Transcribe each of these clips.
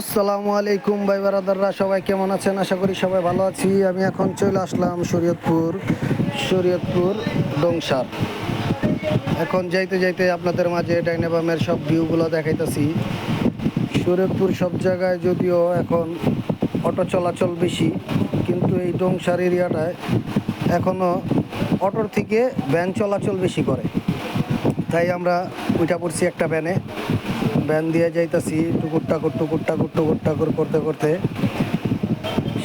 আসসালামু আলাইকুম ভাই বারাদাররা, সবাই কেমন আছেন? আশা করি সবাই ভালো আছি। আমি এখন চলে আসলাম শরীয়তপুর শরীয়তপুর ডংসার এখন যাইতে যাইতে আপনাদের মাঝে ডাইনাবামের সব ভিউগুলো দেখাইতেছি। শরীয়তপুর সব জায়গায় যদিও এখন অটো চলাচল বেশি, কিন্তু এই ডংসার এরিয়াটায় এখনও অটোর থেকে ভ্যান চলাচল বেশি করে। তাই আমরা উঠা পড়ছি একটা ভ্যানে। ভ্যান দিয়ে যাইতাছি, টুকুর টাকুর টুকুর টাকুর টুকুর টাকুর করতে করতে।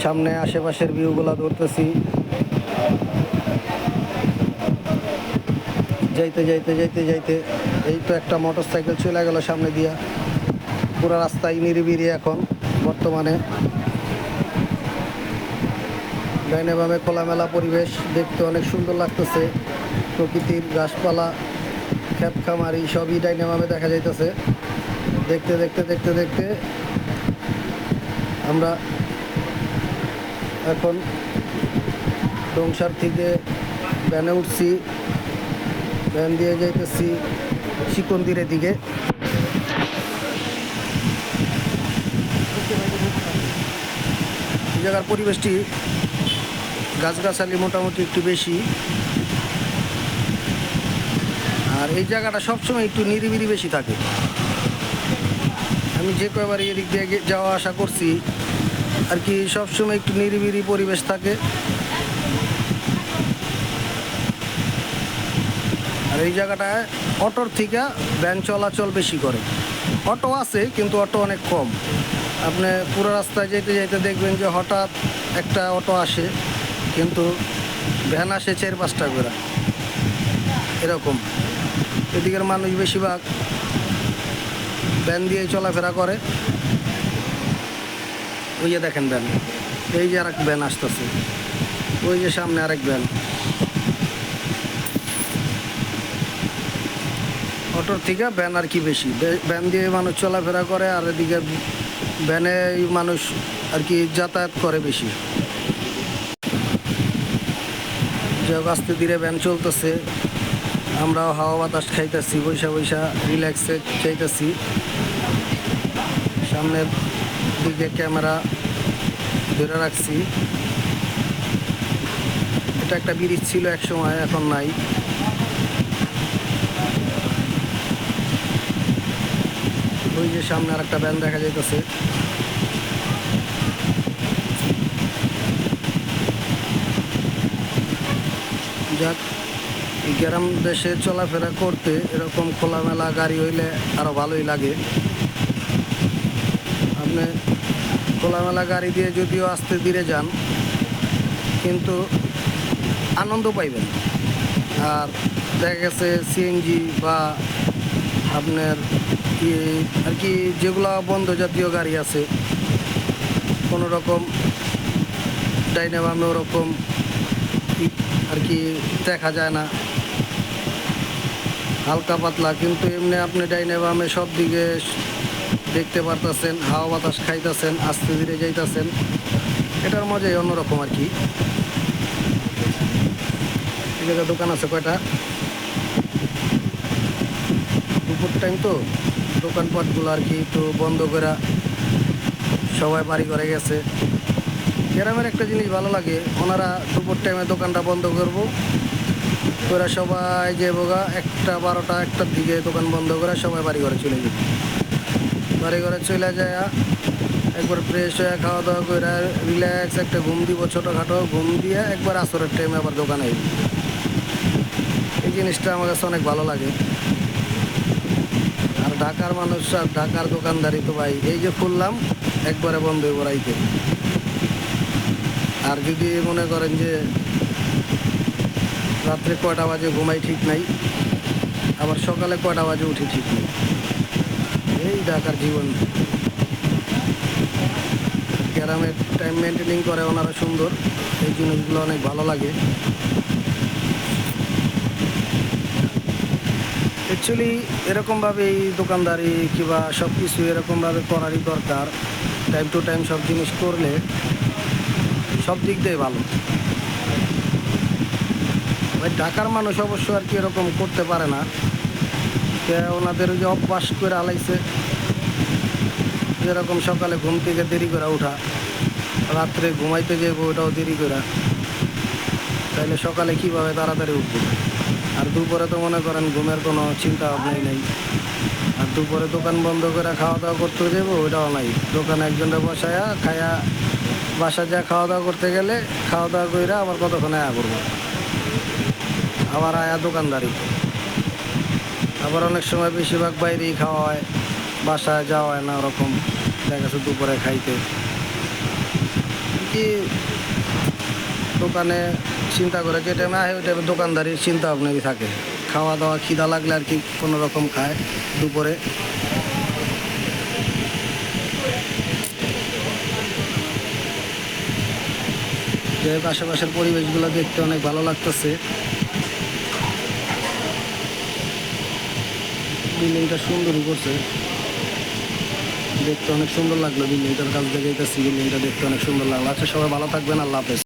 সামনে আশেপাশের ভিউগুলা ধরতেছি। যাইতে যাইতে যাইতে যাইতে এই তো একটা মোটর সাইকেল চলে গেল সামনে দিয়া। পুরো রাস্তায় নিরিবিরি এখন, বর্তমানে। ডাইনে খোলামেলা পরিবেশ, দেখতে অনেক সুন্দর লাগতেছে। প্রকৃতির গাছপালা ক্ষেত খামারি সবই ডাইনে দেখা যাইতেছে। দেখতে দেখতে দেখতে দেখতে আমরা এখন ডংসার থেকে ভ্যানে উঠছি ভ্যান দিয়ে যাইতেছি শিকন্দিরের দিকে। জায়গার পরিবেশটি গাছগাছালি মোটামুটি একটু বেশি। আর এই জায়গাটা সবসময় একটু নিরিবিলি বেশি থাকে। আমি যে কয়বার এদিক দিয়ে যাওয়া আসা করছি, আর কি সবসময় একটু নিরিবিলি পরিবেশ থাকে। আর এই জায়গাটায় অটোর থেকে ভ্যান চলাচল বেশি করে। অটো আছে, কিন্তু অটো অনেক কম। আপনি পুরো রাস্তায় যেতে যেতে দেখবেন যে হঠাৎ একটা অটো আসে, কিন্তু ভ্যান আসে চার পাঁচটা করে। এরকম। এদিকের মানুষ বেশিরভাগ ভ্যান দিয়ে চলাফেরা করে। ওই যে দেখেন ভ্যান এই যে আরেক ভ্যান আসতেছে। ওই যে সামনে আরেক ভ্যান অটোর থেকে ভ্যান আর কি বেশি? ভ্যান দিয়ে মানুষ চলাফেরা করে আর এদিকে ভ্যানে মানুষ আর কি যাতায়াত করে বেশি। যাই আস্তে ধীরে ভ্যান চলতেছে। আমরাও হাওয়া বাতাস খাইতেছি বৈশা বৈশা রিল্যাক্সে চাইতেছি সামনের দিকে ক্যামেরা ধরে রাখছি। এটা একটা ব্রিজ ছিল এক সময় এখন নাই। ওই যে সামনে আর একটা ব্যান দেখা যাইতেছে। যাক গ্রাম দেশে চলাফেরা করতে এরকম খোলামেলা গাড়ি হইলে আরও ভালোই লাগে। আপনি খোলামেলা গাড়ি দিয়ে যদিও আস্তে ধীরে যান, কিন্তু আনন্দ পাইবেন। আর দেখা গেছে সিএনজি বা আপনার আর কি যেগুলো বন্ধ জাতীয় গাড়ি আছে, কোনো রকম ডাইনামামে ওরকম আর কি দেখা যায় না। হালকা পাতলা, কিন্তু এমনি আপনি ডাইনাবামে সব দিকে দেখতে পারতেছেন, হাওয়া বাতাস খাইতেছেন, আস্তে ধীরে যাইতেছেন। এটার মজাই অন্যরকম আর কি। দোকান আছে কয়টা? দুপুর টাইম তো দোকানপাটগুলো আর কি একটু বন্ধ করে সবাই বাড়ি করে গেছে। গ্রামের একটা জিনিস ভালো লাগে, ওনারা দুপুর টাইমে দোকানটা বন্ধ করব। ওরা সবাই যে বোগা, একটা বারোটা একটার দিকে দোকান বন্ধ করে সবাই বাড়ি ঘরে চলে যাবে বাড়ি ঘরে চলে যায় একবার ফ্রেশ হয়ে খাওয়া দাওয়া করে রিল্যাক্স একটা ঘুম দিব ছোটোখাটো, ঘুম দিয়ে একবার আসরের টাইমে আবার দোকানে এই জিনিসটা আমার কাছে অনেক ভালো লাগে। আর ঢাকার মানুষ আর ঢাকার দোকানদারি তো ভাই, এই যে খুললাম, একবারে বন্ধ হয়ে আর যদি মনে করেন যে রাত্রে কয়টা বাজে ঘুমাই ঠিক নাই। আবার সকালে কয়টা বাজে উঠি ঠিক নেই। এই ঢাকার জীবন। গ্রামের টাইম মেনটেনিং করে ওনারা সুন্দর। এই জিনিসগুলো অনেক ভালো লাগে। অ্যাকচুয়ালি এরকমভাবে এই দোকানদারি কিংবা সব কিছু এরকমভাবে করারই দরকার। টাইম টু টাইম সব জিনিস করলে সব দিক দিয়ে ভালো। ঢাকার মানুষ অবশ্য আর কি এরকম করতে পারে না। ওনাদের ওই যে অভ্যাস করে আলাইছে, যেরকম সকালে ঘুম থেকে দেরি করে ওঠা, রাত্রে ঘুমাইতে যাব ওটাও দেরি করে। তাহলে সকালে কীভাবে তাড়াতাড়ি উঠবো? আর দুপুরে তো মনে করেন ঘুমের কোনো চিন্তা ভাবনাই নেই। আর দুপুরে দোকান বন্ধ করে খাওয়া দাওয়া করতে যাব ওটাও নাই। দোকানে একজনের বসায়া, খায়া বাসা যা খাওয়া দাওয়া করতে গেলে খাওয়া দাওয়া করে আবার কতক্ষণে আয়া করব আবার আয়া দোকানদারি। আবার অনেক সময় বেশিরভাগ বাইরেই খাওয়া হয়, বাসায় যাওয়া হয় না ওরকম। দেখা গেছে দুপুরে খাইতে। কি দোকানে চিন্তা করে, যে টাইমে আহে, ওই টাইমে দোকানদারির চিন্তা ভাবনাই থাকে। খাওয়া দাওয়া খিদা লাগলে আর কি কোনো রকম খায় দুপুরে। যে আশেপাশের পরিবেশগুলো দেখতে অনেক ভালো লাগতেছে। বিল্ডিংটা সুন্দরই করছে। দেখতে অনেক সুন্দর লাগল বিল্ডিংটার কাছ থেকে বিল্ডিংটা দেখতে অনেক সুন্দর লাগল। আচ্ছা সবাই ভালো থাকবেন, আল্লাহ হাফেজ।